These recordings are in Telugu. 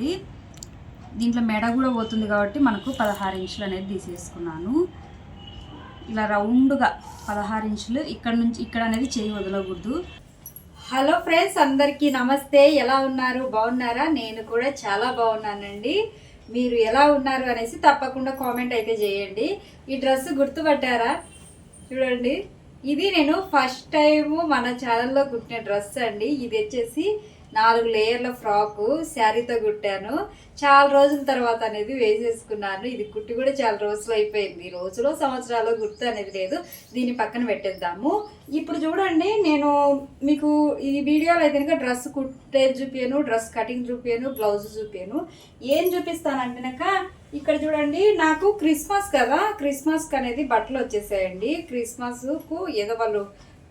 పెట్టేశానండి దీంట్లో మెడ కూడా పోతుంది కాబట్టి మనకు పదహారు ఇంచులు అనేది తీసేసుకున్నాను. ఇలా రౌండ్గా పదహారు ఇంచులు ఇక్కడ నుంచి ఇక్కడ అనేది చేయి వదలకూడదు. హలో ఫ్రెండ్స్ అందరికీ నమస్తే. ఎలా ఉన్నారు? బాగున్నారా? నేను కూడా చాలా బాగున్నానండి. మీరు ఎలా ఉన్నారు అనేసి తప్పకుండా కామెంట్ అయితే చేయండి. ఈ డ్రెస్ గుర్తుపట్టారా? చూడండి. ఇది నేను ఫస్ట్ టైం మన ఛానల్లో కుట్టిన డ్రెస్ అండి. ఇది వచ్చేసి నాలుగు లేయర్ల ఫ్రాకు శారీతో కుట్టాను. చాలా రోజుల తర్వాత అనేది వేసేసుకున్నాను. ఇది కుట్టి కూడా చాలా రోజులు అయిపోయింది. రోజులో సంవత్సరాలు గుర్తు అనేది లేదు. దీన్ని పక్కన పెట్టేద్దాము. ఇప్పుడు చూడండి నేను మీకు ఈ వీడియోలో అయితే కనుక డ్రెస్ కుట్టే చూపాను డ్రెస్ కటింగ్ చూపాను బ్లౌజ్ చూపాను ఏం చూపిస్తానంటే కనుక ఇక్కడ చూడండి నాకు క్రిస్మస్ కదా. క్రిస్మస్కి అనేది బట్టలు వచ్చేసాయండి. క్రిస్మస్కు ఏదో వాళ్ళు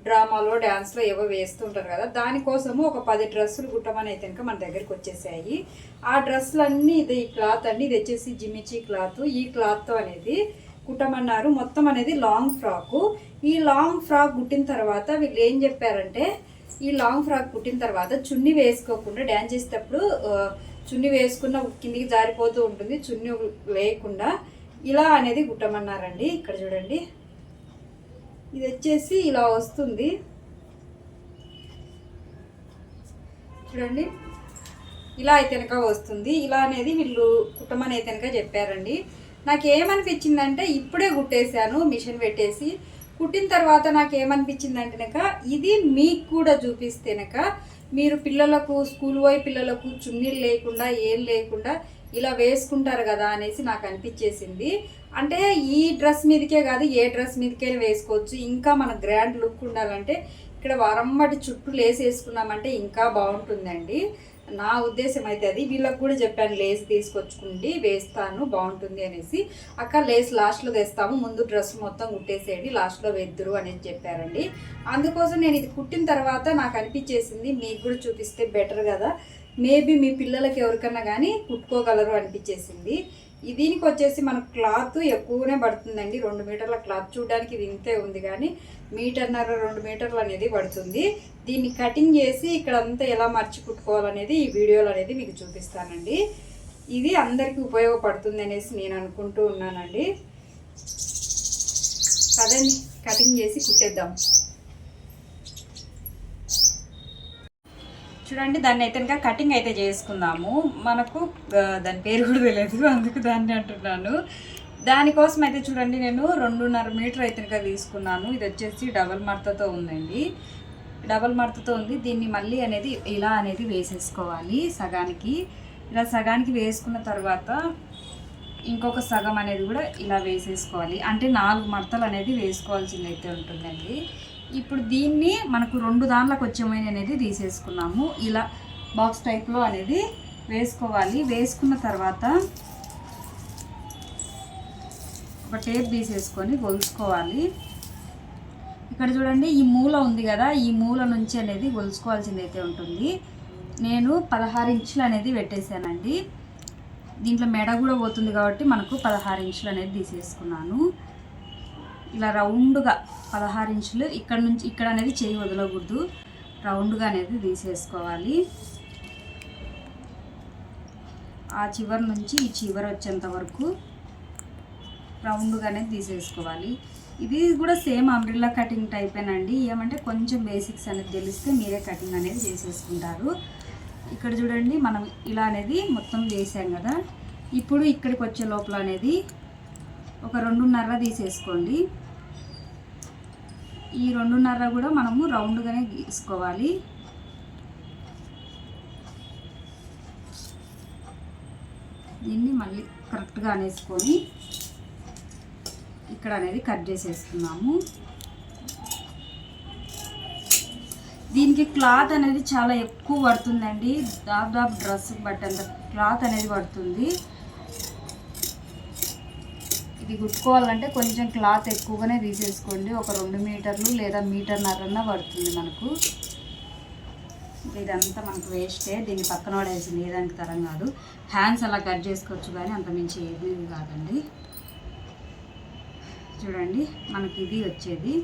డ్రామాలో డ్యాన్స్లో ఏవో వేస్తుంటారు కదా. దానికోసము ఒక పది డ్రెస్సులు కుట్టమని అయితే కనుక మన దగ్గరికి వచ్చేసాయి. ఆ డ్రెస్సులు అన్నీ ఇది ఈ క్లాత్ అండి. ఇది వచ్చేసి జిమిచి క్లాత్. ఈ క్లాత్తో అనేది కుట్టమన్నారు. మొత్తం అనేది లాంగ్ ఫ్రాకు. ఈ లాంగ్ ఫ్రాక్ కుట్టిన తర్వాత వీళ్ళు ఏం చెప్పారంటే ఈ లాంగ్ ఫ్రాక్ కుట్టిన తర్వాత చున్నీ వేసుకోకుండా డ్యాన్స్ చేసేటప్పుడు చున్నీ వేసుకున్న కిందికి జారిపోతూ ఉంటుంది. చున్నీ లేకుండా ఇలా అనేది కుట్టమన్నారండి. ఇక్కడ చూడండి. ఇది వచ్చేసి ఇలా వస్తుంది. చూడండి. ఇలా అయితే కనుక వస్తుంది. ఇలా అనేది వీళ్ళు కుట్టమని అయితే కనుక చెప్పారండి. నాకు ఏమనిపించిందంటే ఇప్పుడే కుట్టేశాను మిషన్ పెట్టేసి. కుట్టిన తర్వాత నాకు ఏమనిపించిందంటే కనుక ఇది మీకు కూడా చూపిస్తేనక మీరు పిల్లలకు స్కూల్ పోయి పిల్లలకు చున్నీలు లేకుండా ఏం లేకుండా ఇలా వేసుకుంటారు కదా అనేసి నాకు అనిపించేసింది. అంటే ఈ డ్రెస్ మీదకే కాదు ఏ డ్రెస్ మీదకైనా వేసుకోవచ్చు. ఇంకా మన గ్రాండ్ లుక్ ఉండాలంటే ఇక్కడ వరమ్మటి చుట్టూ లేస్ వేసుకున్నామంటే ఇంకా బాగుంటుందండి. నా ఉద్దేశం అయితే అది. వీళ్ళకి కూడా చెప్పాను లేస్ తీసుకొచ్చుకుండి వేస్తాను బాగుంటుంది అనేసి. అక్క లేస్ లాస్ట్లో వేస్తాము ముందు డ్రెస్ మొత్తం కుట్టేసేయండి లాస్ట్లో వేద్దురు అనేది చెప్పారండి. అందుకోసం నేను ఇది కుట్టిన తర్వాత నాకు అనిపించేసింది మీకు కూడా చూపిస్తే బెటర్ కదా. మేబీ మీ పిల్లలకి ఎవరికన్నా కానీ కుట్టుకోగలరు అనిపించేసింది. దీనికి వచ్చేసి మనకు క్లాత్ ఎక్కువనే పడుతుందండి. రెండు మీటర్ల క్లాత్ చూడడానికి వింతే ఉంది కానీ మీటర్న్నర రెండు మీటర్లు అనేది పడుతుంది. దీన్ని కటింగ్ చేసి ఇక్కడ అంతా ఎలా మర్చి కుట్టుకోవాలనేది ఈ వీడియోలో అనేది మీకు చూపిస్తానండి. ఇది అందరికీ ఉపయోగపడుతుంది అనేసి నేను అనుకుంటూ ఉన్నానండి. పదండి కటింగ్ చేసి కుట్టేద్దాం. చూడండి దాన్ని అయితే ఇంకా కటింగ్ అయితే చేసుకుందాము. మనకు దాని పేరు కూడా తెలియదు అందుకు దాన్ని అంటున్నాను. దానికోసం అయితే చూడండి నేను రెండున్నర మీటర్ అయితే ఇంకా తీసుకున్నాను. ఇది వచ్చేసి డబల్ మడతతో ఉందండి. డబల్ మడతతో ఉంది. దీన్ని మళ్ళీ అనేది ఇలా అనేది వేసేసుకోవాలి సగానికి. ఇలా సగానికి వేసుకున్న తర్వాత ఇంకొక సగం అనేది కూడా ఇలా వేసేసుకోవాలి. అంటే నాలుగు మడతలు అనేది వేసుకోవాల్సింది అయితే ఉంటుందండి. ఇప్పుడు దీన్ని మనకు రెండు దాంట్లోకి వచ్చేమైన అనేది తీసేసుకున్నాము. ఇలా బాక్స్ టైప్లో అనేది వేసుకోవాలి. వేసుకున్న తర్వాత ఒక టేప్ తీసేసుకొని గొలుసుకోవాలి. ఇక్కడ చూడండి ఈ మూల ఉంది కదా ఈ మూల నుంచి అనేది గొలుసుకోవాల్సింది అయితే ఉంటుంది. నేను పదహారు ఇంచులు అనేది పెట్టేశానండి. దీంట్లో మెడ కూడా పోతుంది కాబట్టి మనకు పదహారు ఇంచులు అనేది తీసేసుకున్నాను. ఇలా రౌండ్గా పదహారు ఇంచులు ఇక్కడ నుంచి ఇక్కడ అనేది చేయి వదలకూడదు. రౌండ్గా అనేది తీసేసుకోవాలి. ఆ చివరి నుంచి ఈ చివరి వచ్చేంత వరకు రౌండ్గా అనేది తీసేసుకోవాలి. ఇది కూడా సేమ్ అంబ్రిల్లా కటింగ్ టైపేనండి ఏమంటే కొంచెం బేసిక్స్ అనేది తెలిస్తే మీరే కటింగ్ అనేది చేసేసుకుంటారు. ఇక్కడ చూడండి మనం ఇలా అనేది మొత్తం చేసాం కదా. ఇప్పుడు ఇక్కడికి వచ్చే లోపల అనేది ఒక రెండున్నర తీసేసుకోండి. ఈ రెండున్నర కూడా మనము రౌండ్గానే గీసుకోవాలి. దీన్ని మళ్ళీ కరెక్ట్గా అనేసుకొని ఇక్కడ అనేది కట్ చేసేసుకున్నాము. దీనికి క్లాత్ అనేది చాలా ఎక్కువ పడుతుందండి. దాదాపు డ్రెస్ బట్టంత క్లాత్ అనేది పడుతుంది. ఇది కుట్టుకోవాలంటే కొంచెం క్లాత్ ఎక్కువగానే తీసేసుకోండి. ఒక రెండు మీటర్లు లేదా మీటర్న్నరన్నా పడుతుంది మనకు. ఇదంతా మనకు వేస్టే. దీన్ని పక్కన పడేసింది ఏదానికి తరం కాదు. హ్యాండ్స్ అలా కట్ చేసుకోవచ్చు కానీ అంత మించి ఏది కాదండి. చూడండి మనకి ఇది వచ్చేది.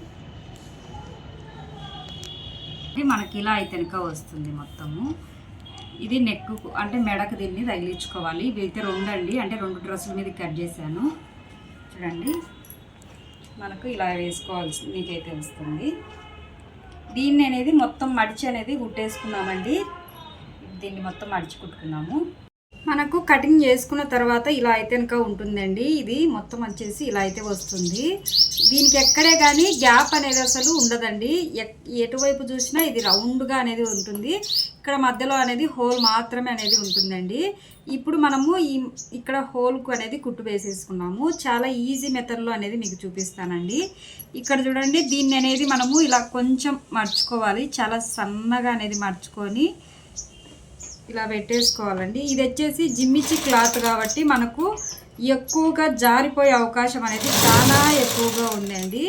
ఇది మనకి ఇలా అయితే వస్తుంది మొత్తము. ఇది నెక్ అంటే మెడకు దీన్ని తగిలించుకోవాలి. ఇవి అయితే రెండు అండి అంటే రెండు డ్రెస్సుల మీద కట్ చేశాను. చూడండి. మనకు ఇలా వేసుకోవాల్సి మీకైతే వస్తుంది. దీన్ని అనేది మొత్తం మడిచి అనేది కుట్టేసుకున్నామండి దీన్ని మొత్తం మడిచి కుట్టుకున్నాము. మనకు కటింగ్ చేసుకున్న తర్వాత ఇలా అయితే కనుక ఉంటుందండి. ఇది మొత్తం వచ్చేసి ఇలా అయితే వస్తుంది. దీనికి ఎక్కడే కానీ గ్యాప్ అనేది అసలు ఉండదండి. ఎటువైపు చూసినా ఇది రౌండ్గా అనేది ఉంటుంది. ఇక్కడ మధ్యలో అనేది హోల్ మాత్రమే అనేది ఉంటుందండి. ఇప్పుడు మనము ఈ ఇక్కడ హోల్కు అనేది కుట్టు వేసేసుకున్నాము. చాలా ఈజీ మెథడ్లో అనేది మీకు చూపిస్తానండి. ఇక్కడ చూడండి దీన్ని అనేది మనము ఇలా కొంచెం మర్చుకోవాలి. చాలా సన్నగా అనేది మర్చుకొని ఇలా పెట్టేసుకోవాలండి. ఇది వచ్చేసి జిమ్మిచ్చి క్లాత్ కాబట్టి మనకు ఎక్కువగా జారిపోయే అవకాశం అనేది చాలా ఎక్కువగా ఉందండి.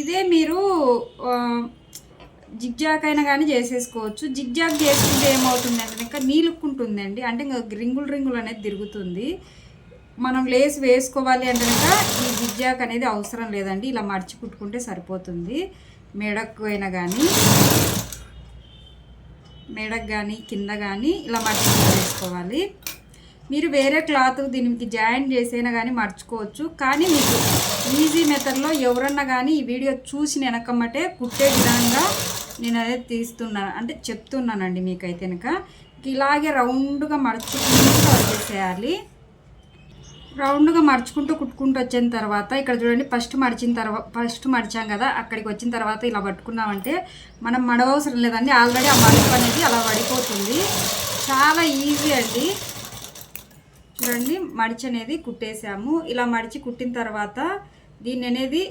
ఇదే మీరు జిగ్జాక్ జిగ్జాగ్ అయినా కానీ చేసేసుకోవచ్చు. జిగ్జాగ్ చేసుకుంటే ఏమవుతుందంటే ఇంకా నీలుక్కుంటుందండి. అంటే ఇంకా రింగులు రింగులు అనేది తిరుగుతుంది. మనం లేస్ వేసుకోవాలి అంటే కనుక ఈ జిగ్జాగ్ అనేది అవసరం లేదండి. ఇలా మడిచి కుట్టుకుంటే సరిపోతుంది. మెడకు అయినా కానీ మెడకు కానీ కింద కానీ ఇలా మర్చుకుని చేసుకోవాలి. మీరు వేరే క్లాత్ దీనికి జాయిన్ చేసైనా కానీ మర్చుకోవచ్చు. కానీ మీకు ఈజీ మెథడ్లో ఎవరన్నా కానీ ఈ వీడియో చూసి వెనకమ్మటే కుట్టే విధంగా నేను అదే తీస్తున్నాను అంటే చెప్తున్నానండి మీకైతే కనుక ఇలాగే రౌండ్గా మడుచుకుంటూ వచ్చేసేయాలి రౌండ్గా మడుచుకుంటూ కుట్టుకుంటూ వచ్చిన తర్వాత ఇక్కడ చూడండి ఫస్ట్ మడిచిన తర్వాత ఫస్ట్ మడిచాం కదా అక్కడికి వచ్చిన తర్వాత ఇలా పట్టుకున్నామంటే మనం మడవసరం లేదండి. ఆల్రెడీ ఆ మడుపు అనేది అలా పడిపోతుంది. చాలా ఈజీ అండి. చూడండి మడిచి అనేది కుట్టేసాము. ఇలా మడిచి కుట్టిన తర్వాత దీన్ని అనేది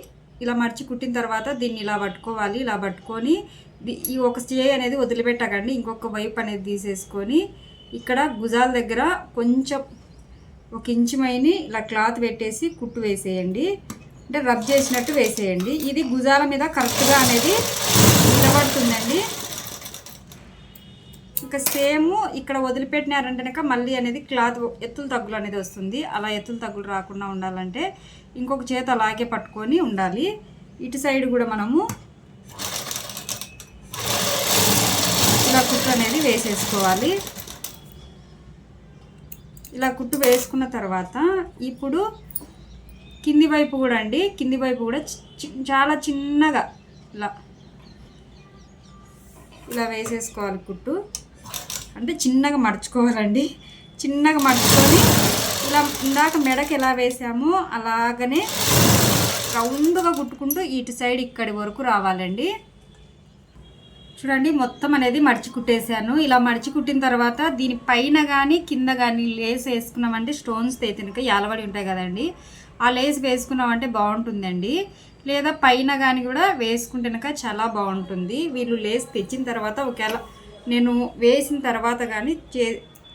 ఇలా మడిచి కుట్టిన తర్వాత దీన్ని ఇలా పట్టుకోవాలి. ఇలా పట్టుకొని ఈ ఒక స్టే అనేది వదిలిపెట్టకండి. ఇంకొక వైపు అనేది తీసేసుకొని ఇక్కడ భుజాల దగ్గర కొంచెం ఒక ఇంచు మైని ఇలా క్లాత్ పెట్టేసి కుట్టు వేసేయండి. అంటే రబ్ చేసినట్టు వేసేయండి. ఇది భుజాల మీద కరెక్ట్గా అనేది నిలబడుతుందండి. ఇంకా సేమ్ ఇక్కడ వదిలిపెట్టినారంటే కనుక మళ్ళీ అనేది క్లాత్ ఎత్తులు తగ్గులు అనేది వస్తుంది. అలా ఎత్తులు తగ్గులు రాకుండా ఉండాలంటే ఇంకొక చేత అలాగే పట్టుకొని ఉండాలి. ఇటు సైడ్ కూడా మనము ఇలా కుట్టు అనేది వేసేసుకోవాలి. ఇలా కుట్టు వేసుకున్న తర్వాత ఇప్పుడు కింది వైపు కూడా అండి కింది వైపు కూడా చి- చాలా చిన్నగా ఇలా ఇలా వేసేసుకోవాలి కుట్టు. అంటే చిన్నగా మడుచుకోవాలండి. చిన్నగా మడుచుకొని ఇలా ఇందాక మెడకి ఎలా వేసామో అలాగనే రౌండ్గా కుట్టుకుంటూ ఇటు సైడ్ ఇక్కడి వరకు రావాలండి. చూడండి మొత్తం అనేది మడిచి కుట్టేశాను. ఇలా మడిచి కుట్టిన తర్వాత దీని పైన కానీ కింద కానీ లేస్ వేసుకున్నామంటే స్టోన్స్ తేతినక యాలబడి ఉంటాయి కదండి. ఆ లేస్ వేసుకున్నామంటే బాగుంటుందండి. లేదా పైన కానీ కూడా వేసుకుంటేనక చాలా బాగుంటుంది. వీళ్ళు లేస్ తెచ్చిన తర్వాత ఒకవేళ నేను వేసిన తర్వాత కానీ చే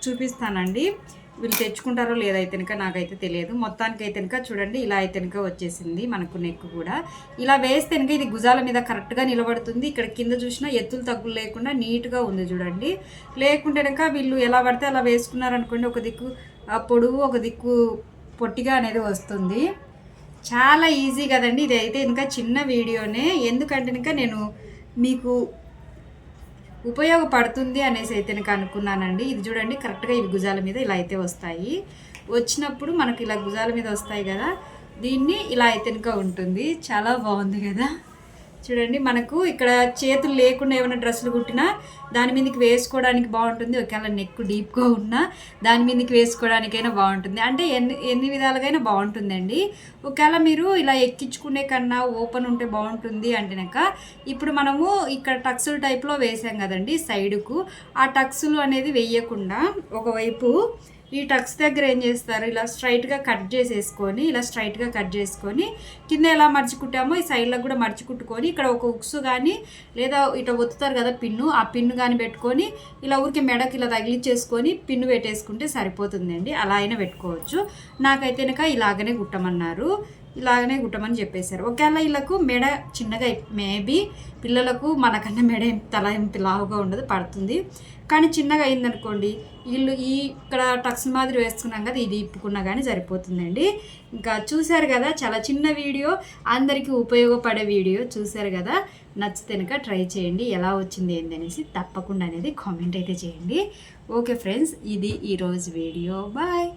చూపిస్తానండి. వీళ్ళు తెచ్చుకుంటారో లేదైతే కనుక నాకైతే తెలియదు. మొత్తానికి అయితే కనుక చూడండి ఇలా అయితే కనుక వచ్చేసింది మనకు నెక్ కూడా. ఇలా వేస్తే కనుక ఇది భుజాల మీద కరెక్ట్గా నిలబడుతుంది. ఇక్కడ కింద చూసినా ఎత్తులు తగ్గులు లేకుండా నీట్గా ఉంది చూడండి. లేకుంటే కనుక వీళ్ళు ఎలా పడితే అలా వేసుకున్నారనుకోండి ఒక దిక్కు ఆ పొడుగు ఒక దిక్కు పొట్టిగా అనేది వస్తుంది. చాలా ఈజీ కదండి. ఇది అయితే ఇంకా చిన్న వీడియోనే. ఎందుకంటే ఇంకా నేను మీకు ఉపయోగపడుతుంది అనేసి అయితే నాకు అనుకున్నానండి. ఇది చూడండి కరెక్ట్గా ఇవి భుజాల మీద ఇలా అయితే వస్తాయి. వచ్చినప్పుడు మనకి ఇలా భుజాల మీద వస్తాయి కదా దీన్ని ఇలా అయితే ఉంటుంది. చాలా బాగుంది కదా. చూడండి మనకు ఇక్కడ చేతులు లేకుండా ఏమైనా డ్రెస్సులు కుట్టినా దాని మీదకి వేసుకోవడానికి బాగుంటుంది. ఒకవేళ నెక్ డీప్గా ఉన్నా దాని మీదకి వేసుకోవడానికైనా బాగుంటుంది. అంటే ఎన్ని ఎన్ని విధాలుగైనా బాగుంటుందండి. ఒకవేళ మీరు ఇలా ఎక్కించుకునే కన్నా ఓపెన్ ఉంటే బాగుంటుంది అంటేనక ఇప్పుడు మనము ఇక్కడ టక్సులు టైప్లో వేసాం కదండి సైడుకు. ఆ టక్సులు అనేది వేయకుండా ఒకవైపు ఈ టక్స్ దగ్గర ఏం చేస్తారు? ఇలా స్ట్రైట్గా కట్ చేసేసుకొని ఇలా స్ట్రైట్గా కట్ చేసుకొని కింద ఎలా మర్చి కుట్టామో ఈ సైడ్లో కూడా మర్చి కుట్టుకొని ఇక్కడ ఒక ఉక్స్ కానీ లేదా ఇట్లా ఒత్తుతారు కదా పిన్ను ఆ పిన్ను కానీ పెట్టుకొని ఇలా ఊరికి మెడకి ఇలా తగిలిచ్చేసుకొని పిన్ను పెట్టేసుకుంటే సరిపోతుందండి. అలా అయినా పెట్టుకోవచ్చు. నాకైతే కనుక ఇలాగనే కుట్టమన్నారు. ఇలాగనే కుట్టమని చెప్పేశారు. ఒకవేళ వీళ్ళకు మెడ చిన్నగా మేబీ పిల్లలకు మనకన్నా మెడ తల ఏం లావుగా ఉండదు పడుతుంది. కానీ చిన్నగా అయిందనుకోండి వీళ్ళు ఈ ఇక్కడ టక్స్ మాదిరి వేసుకున్నాం కదా ఇది ఇప్పుకున్నా కానీ సరిపోతుందండి. ఇంకా చూశారు కదా చాలా చిన్న వీడియో అందరికీ ఉపయోగపడే వీడియో చూశారు కదా నచ్చితే కనుక ట్రై చేయండి ఎలా వచ్చింది ఏంది అనేసి తప్పకుండా అనేది కామెంట్ అయితే చేయండి. ఓకే ఫ్రెండ్స్ ఇది ఈరోజు వీడియో. బాయ్!